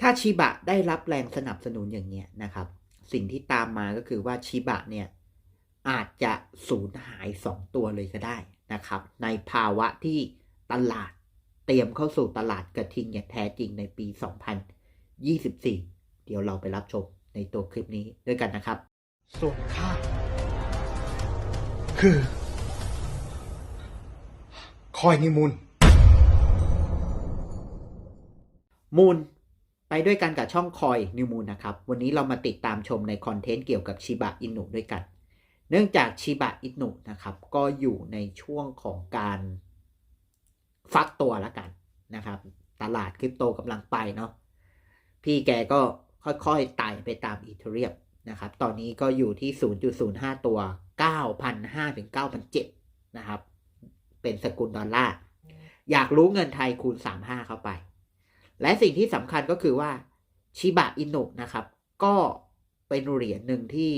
ถ้าชิบะได้รับแรงสนับสนุนอย่างเนี้ยนะครับ สิ่งที่ตามมาก็คือว่าชิบะเนี่ยอาจจะสูญหาย 2 ตัวเลยก็ได้นะครับ ในภาวะที่ตลาดเตรียมเข้าสู่ตลาดกระทิงอย่างแท้จริงในปี 2024 เดี๋ยวเราไปรับชมในตัวคลิปนี้ด้วยกันนะครับ ส่วนข้าคือ คอยนิมุนมูล ไปด้วยกันกับช่องคอยนิวมูลนะครับ วันนี้เรามาติดตามชมในคอนเทนต์เกี่ยวกับชิบะอินุด้วยกัน เนื่องจากชิบะอินุนะครับ ก็อยู่ในช่วงของการฟักตัวแล้วกันนะครับ ตลาดคริปโตกำลังไปเนาะพี่แกก็ค่อยๆไต่ไปตามอีเทเรียมนะครับ ตอนนี้ก็อยู่ที่ 0.05 ตัว 9,500ถึง9,700นะครับ เป็นสกุลดอลลาร์ อยากรู้เงินไทยคูณ 35 เข้าไป และสิ่งที่สำคัญก็คือว่าชิบะอินุนะครับ ก็เป็นเหรียญหนึ่งที่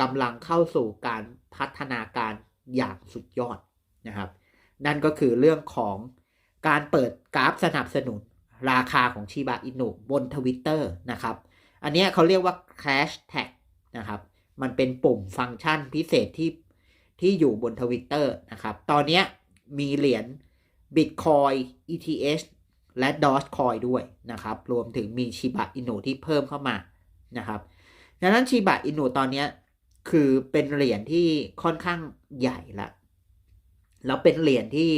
กำลังเข้าสู่การพัฒนาการอย่างสุดยอดนะครับ นั่นก็คือเรื่องของการเปิดกราฟสนับสนุนราคาของชิบะอินุบนทวิตเตอร์นะครับ อันนี้เขาเรียกว่า Cash Tag นะครับ มันเป็นปุ่มฟังก์ชันพิเศษที่ที่อยู่บนทวิตเตอร์นะครับ ตอนนี้มีเหรียญ Bitcoin ETH และ Dogecoin ด้วยนะครับ รวมถึงมีชิบะอินุที่เพิ่มเข้ามานะครับดังนั้นชิบะอินุตอนนี้คือเป็นเหรียญที่ค่อนข้างใหญ่ละแล้วเป็นเหรียญที่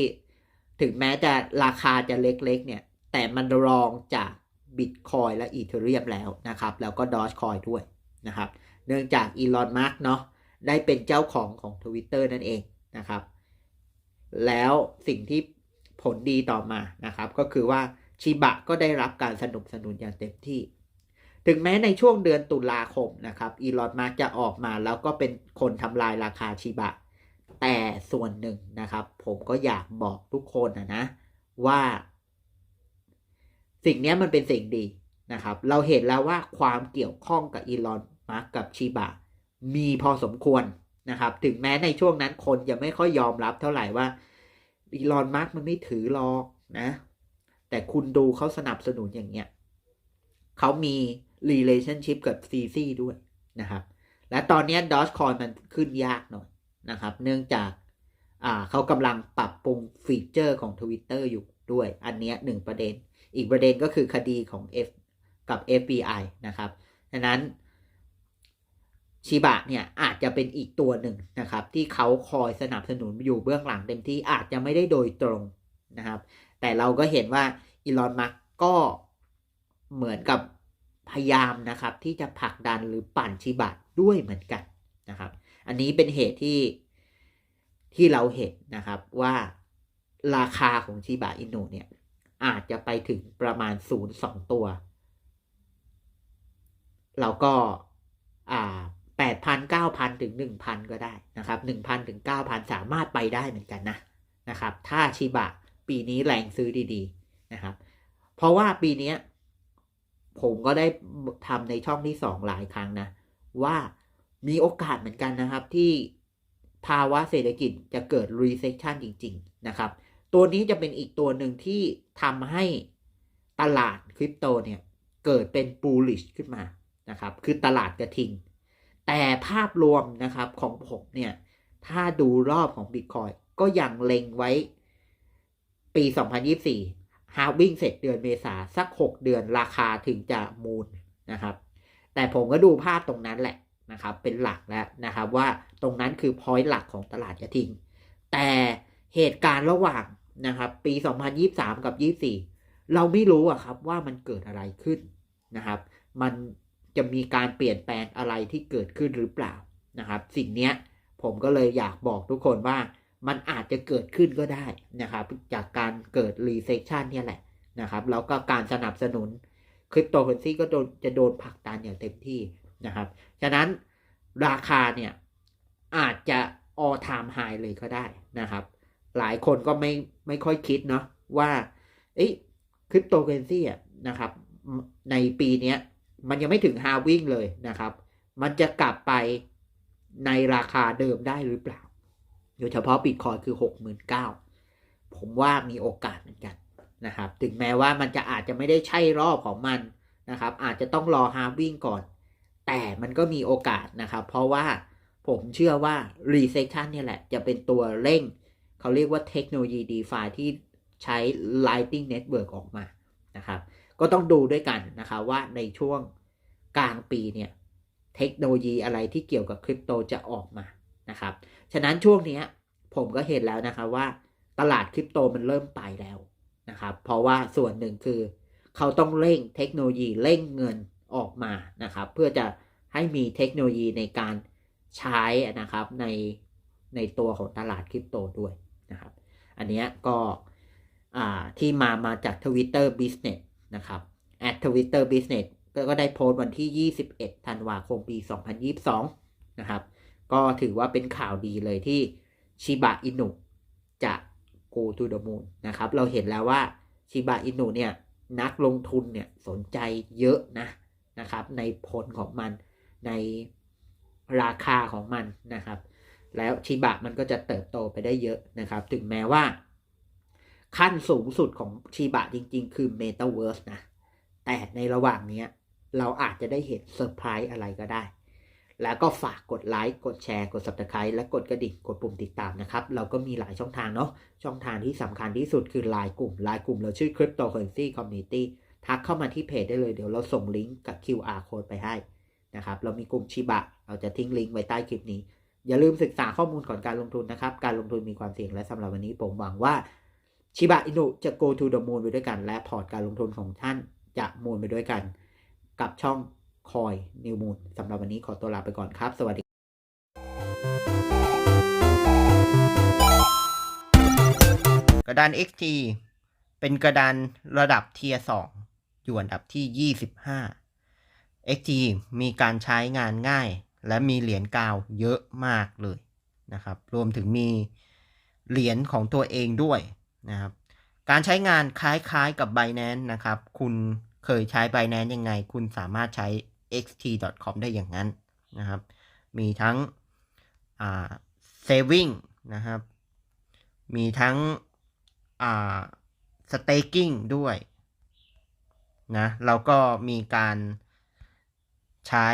ถึงแม้จะราคาจะเล็กๆเนี่ย แต่มันรองจาก Bitcoin และ Ethereum แล้วนะครับ แล้วก็ Dogecoin ด้วยนะครับ เนื่องจากอีลอนมาร์กเนาะได้เป็นเจ้าของของ Twitter นั่นเองนะครับ แล้วสิ่งที่ ผลดีต่อมานะครับ ก็คือว่าชิบะก็ได้รับการสนับสนุนอย่างเต็มที่ ถึงแม้ในช่วงเดือนตุลาคมนะครับอีลอนมาร์กจะออกมาแล้วก็เป็นคนทำลายราคาชิบะ แต่ส่วนหนึ่งนะครับ ผมก็อยากบอกทุกคนนะนะว่า สิ่งนี้มันเป็นสิ่งดีนะครับ เราเห็นแล้วว่าความเกี่ยวข้องกับอีลอนมาร์กกับชิบะมีพอสมควรนะครับ ถึงแม้ในช่วงนั้นคนยังไม่ค่อยยอมรับเท่าไหร่ว่า อีลอนมาร์กมันไม่ถือหรอกนะ แต่คุณดูเขาสนับสนุนอย่างเงี้ยเขามี relationship กับซีซีด้วยนะครับ และตอนนี้ดอ g คอยมันขึ้นยากหน่อยนะครับ เนื่องจากอ่าเขากำลังปรับปรุงฟีเจอร์ของ Twitter อยู่ด้วย อันนี้หนึ่งประเด็น อีกประเด็นก็คือคดีของ F กับ FBI นะครับดังนั้น ชิบะเนี่ยอาจจะเป็นอีกตัวหนึ่งนะครับ ที่เขาคอยสนับสนุนอยู่เบื้องหลังเต็มที่อาจจะไม่ได้โดยตรงนะครับ แต่เราก็เห็นว่าอีลอนมัสก็เหมือนกับพยายามนะครับ ที่จะผลักดันหรือปั่นชิบะด้วยเหมือนกันนะครับ อันนี้เป็นเหตุที่ที่เราเห็นนะครับว่าราคาของชิบะอินุเนี่ยอาจจะไปถึงประมาณศูนย์สองตัว เราก็อ่า แปดพันเก้าพันถึงหนึ่งพันก็ได้นะครับหนึ่งพันถึงเก้าพันสามารถไปได้เหมือนกันนะนะครับ ถ้าชิบะปีนี้แรงซื้อดีๆนะครับ เพราะว่าปีนี้ผมก็ได้ทำในช่องที่สองหลายครั้งนะ ว่ามีโอกาสเหมือนกันนะครับ ที่ภาวะเศรษฐกิจจะเกิด recession จริง ๆ นะครับ ตัวนี้จะเป็นอีกตัวหนึ่งที่ทำให้ตลาดคริปโตเนี่ย เกิดเป็น bullish ขึ้นมานะครับ คือตลาดกระทิง แต่ภาพรวมนะครับของผมเนี่ย ถ้าดูรอบของ Bitcoin ก็ยังเล็งไว้ปี 2024 ฮาวิ่งเสร็จเดือนเมษาสัก 6 เดือนราคาถึงจะมูลนะครับ แต่ผมก็ดูภาพตรงนั้นแหละนะครับ เป็นหลักแล้วนะครับว่าตรงนั้นคือพอยต์หลักของตลาดกระทิง แต่เหตุการณ์ระหว่างนะครับ ปี 2023 กับ 24 เราไม่รู้อะครับว่ามันเกิดอะไรขึ้นนะครับ มัน จะมีการเปลี่ยนแปลงอะไรที่เกิดขึ้นหรือเปล่านะครับ สิ่งนี้ผมก็เลยอยากบอกทุกคนว่ามันอาจจะเกิดขึ้นก็ได้นะครับ จากการเกิด recession เนี่ยแหละนะครับแล้วก็การสนับสนุนคริปโตเคอเรนซีก็โดนจะโดนผลักดันอย่างเต็มที่นะครับ ฉะนั้นราคาเนี่ยอาจจะ all time high เลยก็ได้นะครับ หลายคนก็ไม่ไม่ค่อยคิดเนาะว่าเอ้คริปโตเคอเรนซีอะนะครับในปีนี้ มันยังไม่ถึงฮาวิ่งเลยนะครับ มันจะกลับไปในราคาเดิมได้หรือเปล่า โดยเฉพาะบิตคอยคือ 69,000 ผมว่ามีโอกาสเหมือนกันนะครับ ถึงแม้ว่ามันจะอาจจะไม่ได้ใช่รอบของมันนะครับ อาจจะต้องรอฮาวิ่งก่อน แต่มันก็มีโอกาสนะครับ เพราะว่าผมเชื่อว่า Recession เนี่ยแหละ จะเป็นตัวเร่ง เขาเรียกว่าเทคโนโลยี DeFi ที่ใช้ Lightning Network ออกมานะครับ ก็ต้องดูด้วยกันนะครับว่าในช่วง กลางปีเนี่ยเทคโนโลยีอะไรที่เกี่ยวกับคริปโตจะออกมานะครับ ฉะนั้นช่วงนี้ผมก็เห็นแล้วนะครับว่าตลาดคริปโตมันเริ่มไปแล้วนะครับ เพราะว่าส่วนหนึ่งคือเขาต้องเร่งเทคโนโลยีเร่งเงินออกมานะครับ เพื่อจะให้มีเทคโนโลยีในการใช้นะครับในในตัวของตลาดคริปโตด้วยนะครับ อันนี้ก็อ่าที่มามาจาก Twitter Business นะครับ at Twitter Business ก็ได้โพสต์วันที่ 21 ธันวาคม ปี 2022 นะครับ ก็ถือว่าเป็นข่าวดีเลยที่ชิบะอินุจะ go to the moon นะครับ เราเห็นแล้วว่าชิบะอินุเนี่ย นักลงทุนเนี่ย สนใจเยอะนะนะครับ ในผลของมันในราคาของมันนะครับ แล้วชิบะมันก็จะเติบโตไปได้เยอะนะครับ ถึงแม้ว่า ขั้นสูงสุดของชิบะจริง ๆ คือ Metaverse นะแต่ในระหว่างเนี้ย เราอาจจะได้เห็นเซอร์ไพรส์อะไรก็ได้ แล้วก็ฝากกดไลค์ กดแชร์ กด subscribe และกดกระดิ่ง กดปุ่มติดตามนะครับ เราก็มีหลายช่องทางเนาะ ช่องทางที่สำคัญที่สุดคือ Line กลุ่ม Line กลุ่มเราชื่อ Cryptocurrency Community ทักเข้ามาที่เพจได้เลย เดี๋ยวเราส่งลิงก์กับ QR code ไปให้นะครับ เรามีกลุ่มชิบะ เราจะทิ้งลิงก์ไว้ใต้คลิปนี้ อย่าลืมศึกษาข้อมูลก่อนการลงทุนนะครับ การลงทุนมีความเสี่ยง และสำหรับวันนี้ผมหวังว่าชิบะอินุจะ go to the moon ไปด้วยกัน และพอร์ตการลงทุนของท่านจะมูนไปด้วยกัน กับช่องคอยนิวมูนสำหรับวันนี้ขอตัวลาไปก่อนครับ สวัสดีกระดาน XT เป็นกระดานระดับเทียร์2อยู่อันดับที่ 25 XT มีการใช้งานง่าย และมีเหรียญกาวเยอะมากเลยนะครับ รวมถึงมีเหรียญของตัวเองด้วยนะครับ การใช้งานคล้ายๆกับ Binance นะครับ คุณ เคยใช้ Binance ยังไง คุณสามารถใช้ xt.com ได้อย่างนั้นนะครับ มีทั้งอ่า saving นะครับ มีทั้งอ่า staking ด้วยนะแล้วก็มีการใช้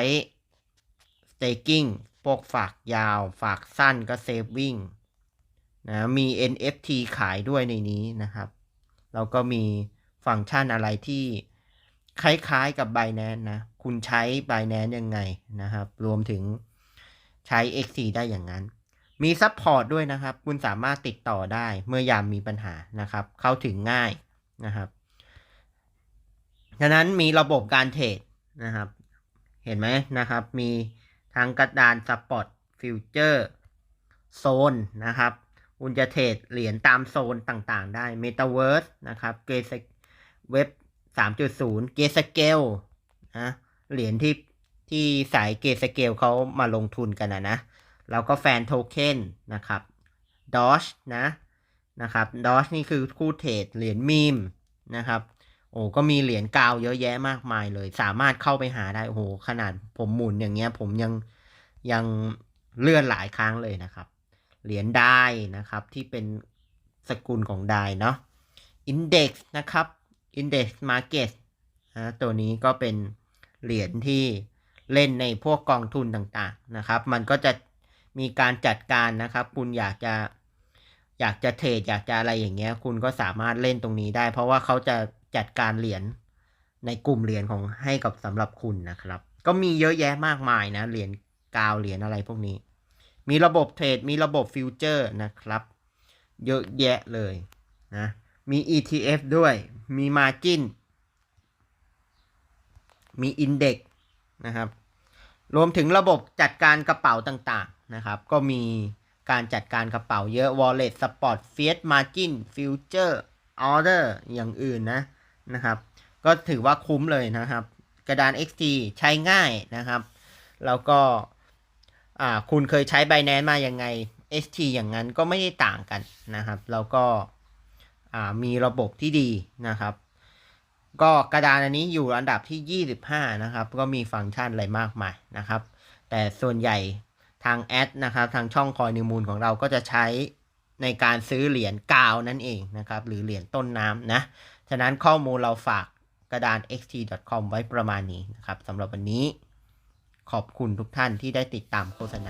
staking พวกฝากยาวฝากสั้นก็ saving นะมี NFT ขายด้วยในนี้นะครับ แล้วก็มีฟังก์ชันอะไรที่ คล้ายๆกับ Binance นะ คุณใช้ Binance ยังไงนะครับ รวมถึงใช้ XC ได้อย่างนั้น มีซัพพอร์ตด้วยนะครับ คุณสามารถติดต่อได้เมื่อยามมีปัญหานะครับ เข้าถึงง่ายนะครับฉะนั้นมีระบบการเทรดนะครับ เห็นไหมนะครับ มีทางกระดานสปอตฟิวเจอร์โซนนะครับ คุณจะเทรดเหรียญตามโซนต่างๆ ได้ Metaverse นะครับเกสเว็บ 3.0เกสเกลนะเหรียญที่ที่สายเกสเกลเขามาลงทุนกันนะนะ แล้วก็แฟนโทเค็นนะครับดอชนะนะครับดอชนี่คือคู่เทรดเหรียญมีมนะครับโอ้ก็มีเหรียญกาวเยอะแยะมากมายเลย สามารถเข้าไปหาได้โอ้โหขนาดผมหมุนอย่างเงี้ย ผมยังยังเลื่อนหลายครั้งเลยนะครับ เหรียญได้นะครับที่เป็นสกุลของได้เนาะ Index นะครับ Index Market นะตัวนี้ก็เป็นเหรียญที่เล่นในพวกกองทุนต่างๆนะครับ มันก็จะมีการจัดการนะครับ คุณอยากจะอยากจะเทรดอยากจะอะไรอย่างเงี้ย คุณก็สามารถเล่นตรงนี้ได้ เพราะว่าเขาจะจัดการเหรียญในกลุ่มเหรียญของให้กับสำหรับคุณนะครับ ก็มีเยอะแยะมากมายนะเหรียญกาวเหรียญอะไรพวกนี้ มีระบบเทรดมีระบบฟิวเจอร์นะครับ เยอะแยะเลยนะ มี ETF ด้วย มี Margin มี Index นะครับ รวมถึงระบบจัดการกระเป๋าต่างๆ นะครับ ก็มีการจัดการกระเป๋าเยอะ Wallet Spot Fiat Margin Future Order อย่างอื่นนะนะครับ ก็ถือว่าคุ้มเลยนะครับ กระดาน XT ใช้ง่ายนะครับ แล้วก็คุณเคยใช้ Binance มายังไง ST อย่างนั้นก็ไม่ได้ต่างกันนะครับ แล้วก็ มีระบบที่ดีนะครับ ก็กระดานอันนี้อยู่อันดับที่ 25 นะครับ ก็มีฟังก์ชันอะไรมากมายนะครับ แต่ส่วนใหญ่ทางแอดนะครับ ทางช่องคอยนิวมูลของเราก็จะใช้ในการซื้อเหรียญกาวนั่นเองนะครับ หรือเหรียญต้นน้ำนะ ฉะนั้นข้อมูลเราฝากกระดาน xt.com ไว้ประมาณนี้นะครับสำหรับวันนี้ขอบคุณทุกท่านที่ได้ติดตามโฆษณา